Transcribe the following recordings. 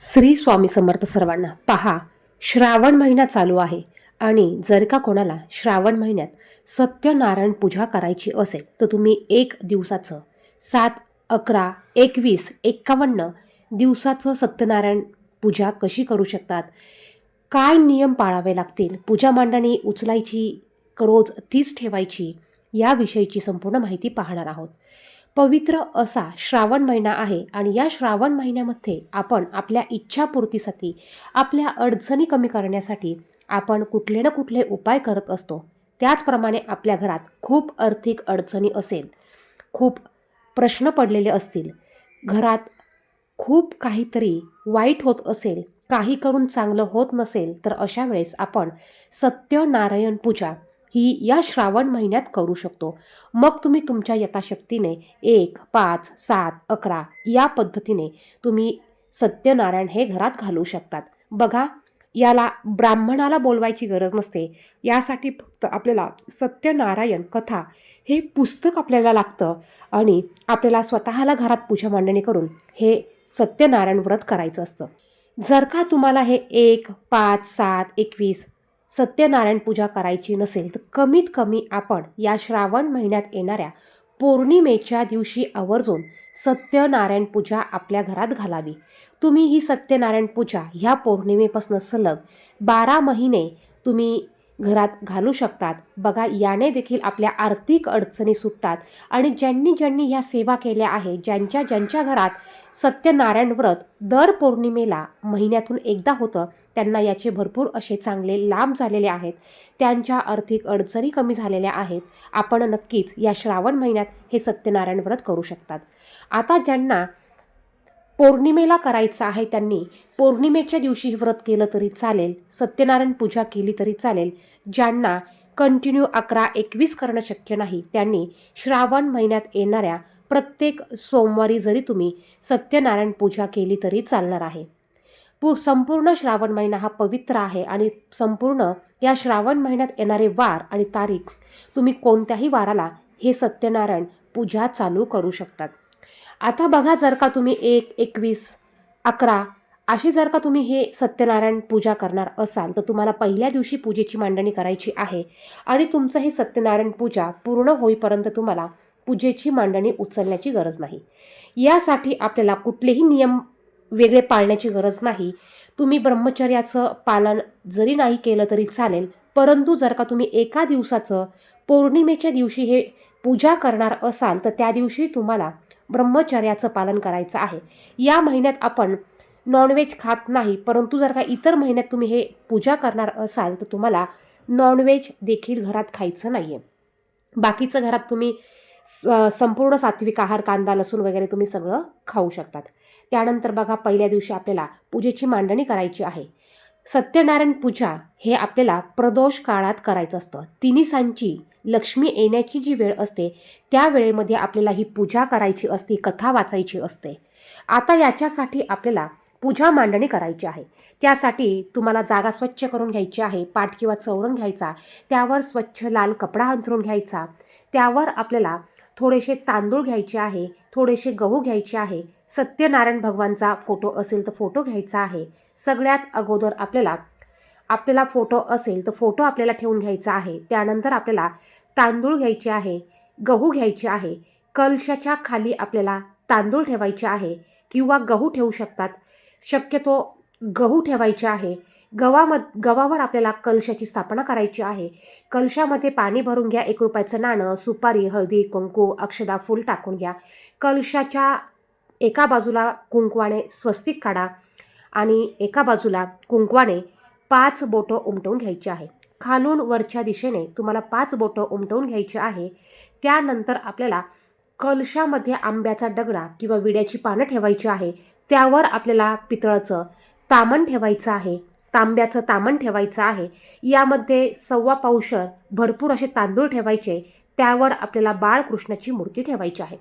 श्री स्वामी समर्थ सर्वांना पहा श्रावण महिना चालू आहे आणि जर का कोणाला श्रावण महिन्यात सत्यनारायण पूजा करायची असेल तर तुम्ही एक दिवसाचं सात अकरा एकवीस एक्कावन्न दिवसाचं सत्यनारायण पूजा कशी करू शकतात? काय नियम पाळावे लागतील? पूजा मांडणी उचलायची रोज तीच ठेवायची? याविषयीची संपूर्ण माहिती पाहणार आहोत. पवित्र असा श्रावण महिना आहे आणि या श्रावण महिन्यामध्ये आपण आपल्या इच्छापूर्तीसाठी आपल्या अडचणी कमी करण्यासाठी आपण कुठले ना कुठले उपाय करत असतो. त्याचप्रमाणे आपल्या घरात खूप आर्थिक अडचणी असेल खूप प्रश्न पडलेले असतील घरात खूप काहीतरी वाईट होत असेल काही करून चांगलं होत नसेल तर अशा वेळेस आपण सत्यनारायण पूजा ही या श्रावण महिन्यात करू शकतो. मग तुम्ही तुमच्या यथाशक्तीने एक पाच सात अकरा या पद्धतीने तुम्ही सत्यनारायण हे घरात घालू शकतात. बघा याला ब्राह्मणाला बोलवायची गरज नसते. यासाठी फक्त आपल्याला सत्यनारायण कथा हे पुस्तक आपल्याला लागतं आणि आपल्याला स्वतःला घरात पूजा मांडणी करून हे सत्यनारायण व्रत करायचं असतं. जर का तुम्हाला हे एक पाच सात एकवीस सत्यनारायण पूजा करायची नसेल तर कमीत कमी आपण या श्रावण महिन्यात येणाऱ्या पौर्णिमेच्या दिवशी आवर्जून सत्यनारायण पूजा आपल्या घरात घालावी. तुम्ही ही सत्यनारायण पूजा ह्या पौर्णिमेपासून सलग बारा महिने तुम्ही घरात घालू शकतात. बघा याने देखील आपल्या आर्थिक अडचणी सुटतात. आणि ज्यांनी ज्यांनी ह्या सेवा केल्या आहे ज्यांच्या ज्यांच्या घरात सत्यनारायण व्रत दर पौर्णिमेला महिन्यातून एकदा होतं त्यांना याचे भरपूर असे चांगले लाभ झालेले आहेत. त्यांच्या आर्थिक अडचणी कमी झालेल्या आहेत. आपण नक्कीच या श्रावण महिन्यात हे सत्यनारायण व्रत करू शकतात. आता ज्यांना पौर्णिमेला करायचं आहे त्यांनी. पौर्णिमेच्या दिवशी व्रत केलं तरी चालेल सत्यनारायण पूजा केली तरी चालेल. ज्यांना कंटिन्यू अकरा एकवीस करणं शक्य नाही त्यांनी श्रावण महिन्यात येणाऱ्या प्रत्येक सोमवारी जरी तुम्ही सत्यनारायण पूजा केली तरी चालणार आहे. पू संपूर्ण श्रावण महिना हा पवित्र आहे आणि संपूर्ण या श्रावण महिन्यात येणारे वार आणि तारीख तुम्ही कोणत्याही वाराला हे सत्यनारायण पूजा चालू करू शकतात. आता बघा जर का तुम्ही एक एकवीस अकरा अशी जर का तुम्ही हे सत्यनारायण पूजा करणार असाल तर तुम्हाला पहिल्या दिवशी पूजेची मांडणी करायची आहे आणि तुमचं हे सत्यनारायण पूजा पूर्ण होईपर्यंत तुम्हाला पूजेची मांडणी उचलण्याची गरज नाही. यासाठी आपल्याला कुठलेही नियम वेगळे पाळण्याची गरज नाही. तुम्ही ब्रह्मचर्याचं पालन जरी नाही केलं तरी चालेल परंतु जर का तुम्ही एका दिवसाचं पौर्णिमेच्या दिवशी हे पूजा करणार असाल तर त्या दिवशी तुम्हाला ब्रह्मचर्याचं पालन करायचं आहे. या महिन्यात आपण नॉनव्हेज खात नाही परंतु जर का इतर महिन्यात तुम्ही हे पूजा करणार असाल तर तुम्हाला नॉनव्हेज देखील घरात खायचं नाही आहे बाकीचं घरात तुम्ही स- संपूर्ण सात्विक आहार कांदा लसूण वगैरे तुम्ही सगळं खाऊ शकतात. त्यानंतर बघा पहिल्या दिवशी आपल्याला पूजेची मांडणी करायची आहे. सत्यनारायण पूजा हे आपल्याला प्रदोष काळात करायचं असतं. तिन्ही सांची लक्ष्मी येण्याची जी वेळ असते त्या वेळेमध्ये आपल्याला ही पूजा करायची असते कथा वाचायची असते. आता याच्यासाठी आपल्याला पूजा मांडणी करायची आहे. त्यासाठी तुम्हाला जागा स्वच्छ करून घ्यायची आहे पाठ किंवा चौरंग घ्यायचा त्यावर स्वच्छ लाल कपडा अंथरून घ्यायचा त्यावर आपल्याला थोडेसे तांदूळ घ्यायचे आहे थोडेसे गहू घ्यायचे आहे सत्यनारायण भगवानचा फोटो असेल तर फोटो घ्यायचा आहे. सगळ्यात अगोदर आपल्याला आपल्याला फोटो असेल तर फोटो आपल्याला ठेवून घ्यायचा आहे. त्यानंतर आपल्याला तांदूळ घ्यायचे आहे गहू घ्यायचे आहे कलशाच्या खाली आपल्याला तांदूळ ठेवायचे आहे किंवा गहू ठेवू शकतात. शक्यतो गहू ठेवायचे आहे गव्हामध गव्हावर आपल्याला कलशाची स्थापना करायची आहे. कलशामध्ये पाणी भरून घ्या एक रुपयाचं नाणं सुपारी हळदी कुंकू अक्षदा फूल टाकून घ्या. कलशाच्या एका बाजूला कुंकवाने स्वस्तिक काढा आणि एका बाजूला कुंकवाने पाच बोटं उमटवून घ्यायची आहे. खालून वरच्या दिशेने तुम्हाला पाच बोटं उमटवून घ्यायची आहे. त्यानंतर आपल्याला कलशामध्ये आंब्याचा डगडा किंवा विड्याची पानं ठेवायची आहे. त्यावर आपल्याला पितळाचं तामण ठेवायचं आहे. तांब्याचं तामण ठेवायचं आहे. यामध्ये सव्वा पावशर भरपूर असे तांदूळ ठेवायचे. त्यावर आपल्याला बाळकृष्णाची मूर्ती ठेवायची आहे.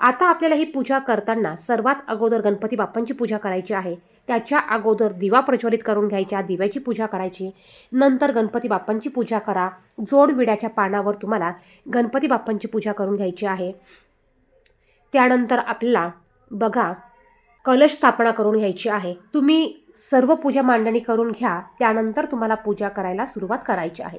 आता आपल्याला ही पूजा करताना सर्वात अगोदर गणपती बाप्पांची पूजा करायची आहे. त्याच्या अगोदर दिवा प्रज्वलित करून घ्यायच्या दिव्याची पूजा करायची. नंतर गणपती बाप्पांची पूजा करा. जोडविड्याच्या पानावर तुम्हाला गणपती बाप्पांची पूजा करून घ्यायची आहे. त्यानंतर आपल्याला बघा कलश स्थापना करून घ्यायची आहे. तुम्ही सर्व पूजा मांडणी करून घ्या त्यानंतर तुम्हाला पूजा करायला सुरुवात करायची आहे.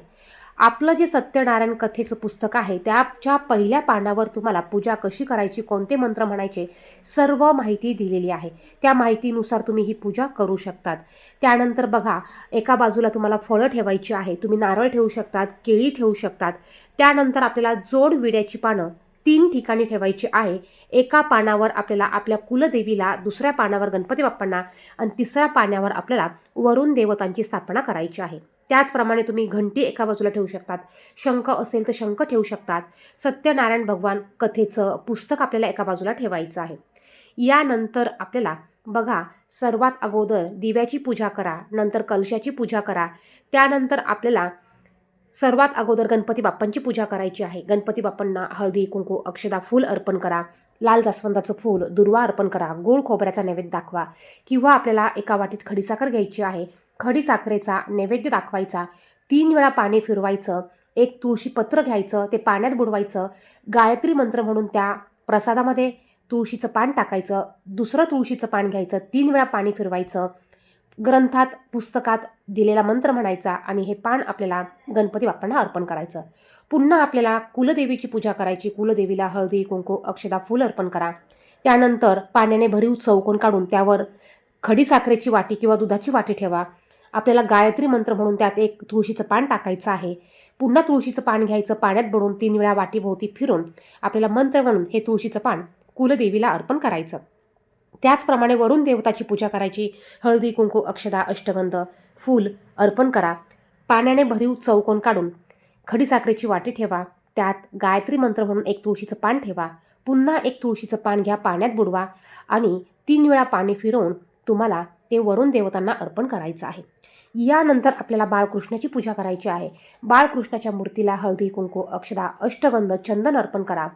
आपलं जे सत्यनारायण कथेचं पुस्तक आहे त्याच्या पहिल्या पानावर तुम्हाला पूजा कशी करायची कोणते मंत्र म्हणायचे सर्व माहिती दिलेली आहे. त्या माहितीनुसार तुम्ही ही पूजा करू शकतात. त्यानंतर बघा एका बाजूला तुम्हाला फळं ठेवायची आहे तुम्ही नारळ ठेवू शकतात केळी ठेवू शकतात. त्यानंतर आपल्याला जोड विड्याची पानं तीन ठिकाणी ठेवायची आहे. एका पानावर आपल्याला आपल्या कुलदेवीला दुसऱ्या पानावर गणपती बाप्पांना आणि तिसऱ्या पाण्यावर आपल्याला वरुण देवतांची स्थापना करायची आहे. त्याचप्रमाणे तुम्ही घंटी एका बाजूला ठेवू शकतात. शंख असेल तर शंख ठेवू शकतात. सत्यनारायण भगवान कथेचं पुस्तक आपल्याला एका बाजूला ठेवायचं आहे. यानंतर आपल्याला बघा सर्वात अगोदर दिव्याची पूजा करा नंतर कलशाची पूजा करा. त्यानंतर आपल्याला सर्वात अगोदर गणपती बाप्पांची पूजा करायची आहे. गणपती बाप्पांना हळदी कुंकू अक्षदा फूल अर्पण करा. लाल जास्वंदाचं फूल दुर्वा अर्पण करा. गोळ खोबऱ्याचा नैवेद्य दाखवा. किंवा आपल्याला एका वाटीत खडीसाखर घ्यायची आहे. खडीसाखरेचा नैवेद्य दाखवायचा. तीन वेळा पाणी फिरवायचं. एक तुळशी पत्र घ्यायचं. ते पाण्यात बुडवायचं. गायत्री मंत्र म्हणून त्या प्रसादामध्ये तुळशीचं पान टाकायचं. दुसरं तुळशीचं पान घ्यायचं. तीन वेळा पाणी फिरवायचं. ग्रंथात पुस्तकात दिलेला मंत्र म्हणायचा आणि हे पान आपल्याला गणपती बाप्पांना अर्पण करायचं. पुन्हा आपल्याला कुलदेवीची पूजा करायची. कुलदेवीला हळदी कुंकू अक्षदा फूल अर्पण करा. त्यानंतर पाण्याने भरीव चौकोन काढून त्यावर खडीसाखरेची वाटी किंवा दुधाची वाटी ठेवा. आपल्याला गायत्री मंत्र म्हणून त्यात एक तुळशीचं पान टाकायचं आहे. पुन्हा तुळशीचं पान घ्यायचं. पाण्यात बुडून तीन वेळा वाटीभोवती फिरून आपल्याला मंत्र म्हणून हे तुळशीचं पान कुलदेवीला अर्पण करायचं. त्याचप्रमाणे वरून देवताची पूजा करायची. हळदी कुंकू अक्षदा अष्टगंध फूल अर्पण करा. पाण्याने भरीव चौकोन काढून? खडीसाखरेची वाटी ठेवा. त्यात गायत्री मंत्र म्हणून एक तुळशीचं पान ठेवा. पुन्हा एक तुळशीचं पान घ्या पाण्यात बुडवा आणि तीन वेळा पाणी फिरवून तुम्हाला ते वरून देवतांना अर्पण करायचं आहे. यानंतर आपल्याला बाळकृष्णाची पूजा करायची आहे. बाळकृष्णाच्या मूर्तीला हळदी कुंकू अक्षदा अष्टगंध चंदन अर्पण करा.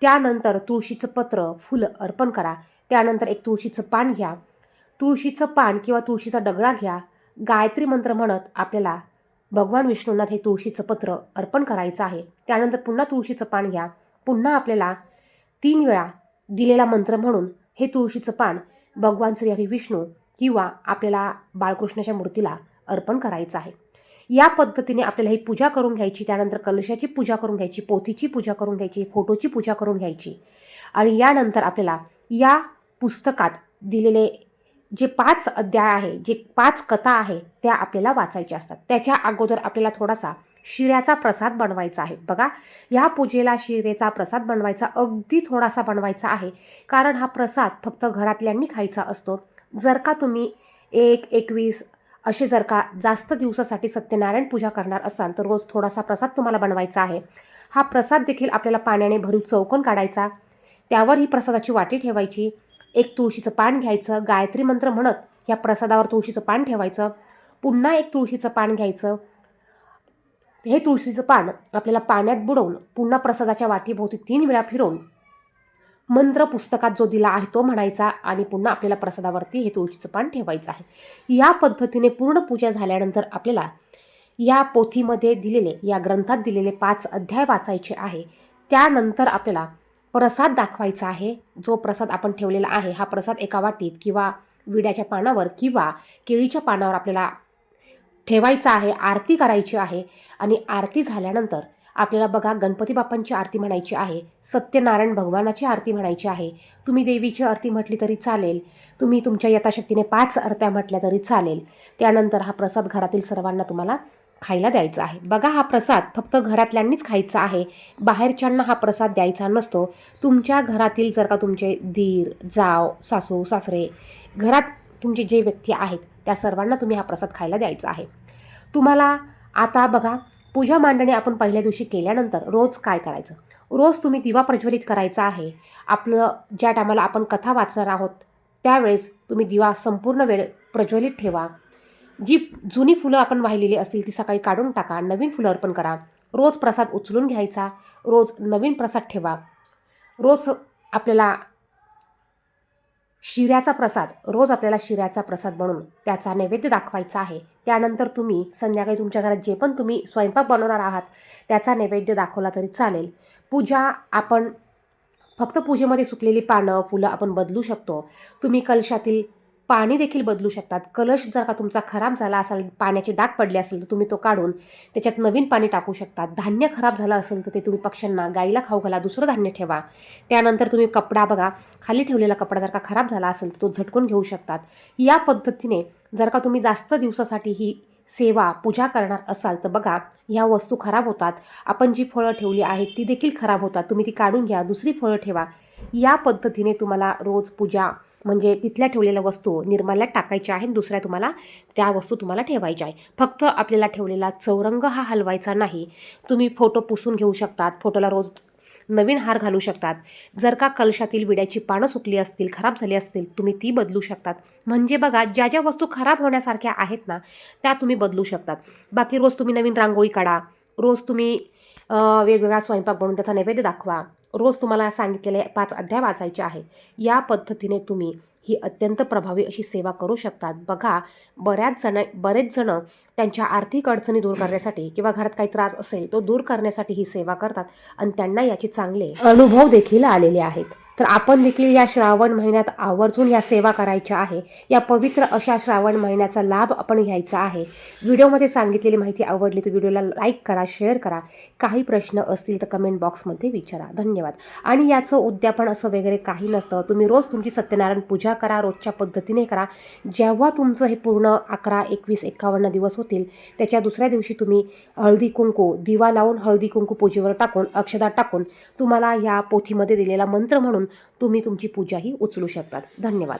त्यानंतर तुळशीचं पत्र फुलं अर्पण करा. त्यानंतर एक तुळशीचं पान घ्या. तुळशीचं पान किंवा तुळशीचा डगळा घ्या. गायत्री मंत्र म्हणत आपल्याला भगवान विष्णूंना हे तुळशीचं पत्र अर्पण करायचं आहे. त्यानंतर पुन्हा तुळशीचं पान घ्या. पुन्हा आपल्याला तीन वेळा दिलेला मंत्र म्हणून हे तुळशीचं पान भगवान श्री हरी विष्णू किंवा आपल्याला बाळकृष्णाच्या मूर्तीला अर्पण करायचं आहे. या पद्धतीने आपल्याला ही पूजा करून घ्यायची. त्यानंतर कलशाची पूजा करून घ्यायची पोथीची पूजा करून घ्यायची फोटोची पूजा करून घ्यायची. आणि यानंतर आपल्याला या पुस्तकात दिलेले जे पाच अध्याय आहे जे पाच कथा आहे त्या आपल्याला वाचायच्या असतात. त्याच्या अगोदर आपल्याला थोडासा शिऱ्याचा प्रसाद बनवायचा आहे. बघा या पूजेला शिरेचा प्रसाद बनवायचा अगदी थोडासा बनवायचा आहे. कारण हा प्रसाद फक्त घरातल्यांनी खायचा असतो. जर का तुम्ही एक एकवीस असे जर का जास्त दिवसासाठी सत्यनारायण पूजा करणार असाल तर रोज थोडासा प्रसाद तुम्हाला बनवायचा आहे. हा प्रसाद देखील आपल्याला पाण्याने भरून चौकोन काढायचा. त्यावर ही प्रसादाची वाटी ठेवायची. एक तुळशीचं पान घ्यायचं गायत्री मंत्र म्हणत या प्रसादावर तुळशीचं पान ठेवायचं पुन्हा एक तुळशीचं पान घ्यायचं. हे तुळशीचं पान आपल्याला पाण्यात बुडवून पुन्हा प्रसादाच्या वाटीभोवती तीन वेळा फिरवून मंत्र पुस्तकात जो दिला आहे तो म्हणायचा आणि पुन्हा आपल्याला प्रसादावरती हे तुळशीचं पान ठेवायचं आहे. या पद्धतीने पूर्ण पूजा झाल्यानंतर आपल्याला या पोथीमध्ये दिलेले या ग्रंथात दिलेले पाच अध्याय वाचायचे आहे. त्यानंतर आपल्याला प्रसाद दाखवायचा आहे. जो प्रसाद आपण ठेवलेला आहे हा प्रसाद एका वाटीत किंवा विड्याच्या पानावर किंवा केळीच्या पानावर आपल्याला ठेवायचा आहे आरती करायची आहे आणि आरती झाल्यानंतर आपल्याला बघा गणपती बाप्पांची आरती म्हणायची आहे सत्यनारायण भगवानाची आरती म्हणायची आहे. तुम्ही देवीची आरती म्हटली तरी चालेल तुम्ही तुमच्या यथाशक्तीने पाच आरत्या म्हटल्या तरी चालेल. त्यानंतर हा प्रसाद घरातील सर्वांना तुम्हाला खायला द्यायचा आहे. बघा हा प्रसाद फक्त घरातल्यांनीच खायचा आहे. बाहेरच्यांना हा प्रसाद द्यायचा नसतो. तुमच्या घरातील जर का तुमचे धीर जाव सासू सासरे घरात तुमचे जे व्यक्ती आहेत त्या सर्वांना तुम्ही हा प्रसाद खायला द्यायचा आहे. तुम्हाला आता बघा पूजा मांडणी आपण पहिल्या दिवशी केल्यानंतर रोज काय करायचं? रोज तुम्ही दिवा प्रज्वलित करायचा आहे. आपलं ज्या टायमाला आपण कथा वाचणार आहोत त्यावेळेस तुम्ही दिवा संपूर्ण वेळ प्रज्वलित ठेवा. जी जुनी फुलं आपण वाहिलेली असतील ती सकाळी काढून टाका नवीन फुलं अर्पण करा. रोज प्रसाद उचलून घ्यायचा रोज नवीन प्रसाद ठेवा. रोज आपल्याला शिऱ्याचा प्रसाद रोज आपल्याला शिऱ्याचा प्रसाद बनवून त्याचा नैवेद्य दाखवायचा आहे. त्यानंतर तुम्ही संध्याकाळी तुमच्या घरात जे पण तुम्ही स्वयंपाक बनवणार आहात त्याचा नैवेद्य दाखवला तरी चालेल. पूजा आपण फक्त पूजेमध्ये सुकलेली पानं फुलं आपण बदलू शकतो. तुम्ही कलशातील पाणी देखील बदलू शकतात. कलश जर का तुमचा खराब झाला असेल पाण्याचे डाग पडले असेल तर तुम्ही तो काढून त्याच्यात नवीन पाणी टाकू शकतात. धान्य खराब झालं असेल तर ते तुम्ही पक्ष्यांना गाईला खाऊ घाला दुसरं धान्य ठेवा. त्यानंतर तुम्ही कपडा बघा. खाली ठेवलेला कपडा जर का खराब झाला असेल तर तो झटकून घेऊ शकतात. या पद्धतीने जर का तुम्ही जास्त दिवसासाठी ही सेवा पूजा करणार असाल तर बघा ह्या वस्तू खराब होतात. आपण जी फळं ठेवली आहेत ती देखील खराब होतात. तुम्ही ती काढून घ्या. दुसरी फळं ठेवा. या पद्धतीने तुम्हाला रोज पूजा म्हणजे तिथल्या ठेवलेल्या वस्तू निर्माल्यात टाकायच्या आहेत दुसऱ्या तुम्हाला त्या वस्तू तुम्हाला ठेवायच्या आहे फक्त आपल्याला ठेवलेला चौरंग हा हलवायचा नाही. तुम्ही फोटो पुसून घेऊ शकतात फोटोला रोज नवीन हार घालू शकतात. जर का कलशातील विड्याची पानं सुकली असतील खराब झाली असतील तुम्ही ती बदलू शकतात. म्हणजे बघा ज्या ज्या वस्तू खराब होण्यासारख्या आहेत ना त्या तुम्ही बदलू शकतात. बाकी रोज तुम्ही नवीन रांगोळी काढा रोज तुम्ही वेगवेगळा स्वयंपाक बनवून त्याचा नैवेद्य दाखवा. रोज तुम्हाला सांगितलेले पाच अध्याय वाचायचे आहे. या पद्धतीने तुम्ही ही अत्यंत प्रभावी अशी सेवा करू शकतात. बघा बऱ्याच जण बरेच जण त्यांच्या आर्थिक अडचणी दूर करण्यासाठी किंवा घरात काही त्रास असेल तो दूर करण्यासाठी ही सेवा करतात आणि त्यांना याचे चांगले अनुभव देखील आलेले आहेत. तर आपण देखील या श्रावण महिन्यात आवर्जून या सेवा करायच्या आहे. या पवित्र अशा श्रावण महिन्याचा लाभ आपण घ्यायचा आहे. व्हिडिओमध्ये सांगितलेली माहिती आवडली तर व्हिडिओला लाईक करा शेअर करा. काही प्रश्न असतील तर कमेंट बॉक्समध्ये विचारा. धन्यवाद. आणि याचं उद्यापन असं वगैरे काही नसतं. तुम्ही रोज तुमची सत्यनारायण पूजा करा रोजच्या पद्धतीने करा. जेव्हा तुमचं हे पूर्ण अकरा एकवीस एकावन्न दिवस होतील त्याच्या दुसऱ्या दिवशी तुम्ही हळदी कुंकू दिवा लावून हळदी कुंकू पूजेवर टाकून अक्षदा टाकून तुम्हाला या पोथीमध्ये दिलेला मंत्र म्हणून तुम्ही तुमची पूजाही उचलू शकतात. धन्यवाद.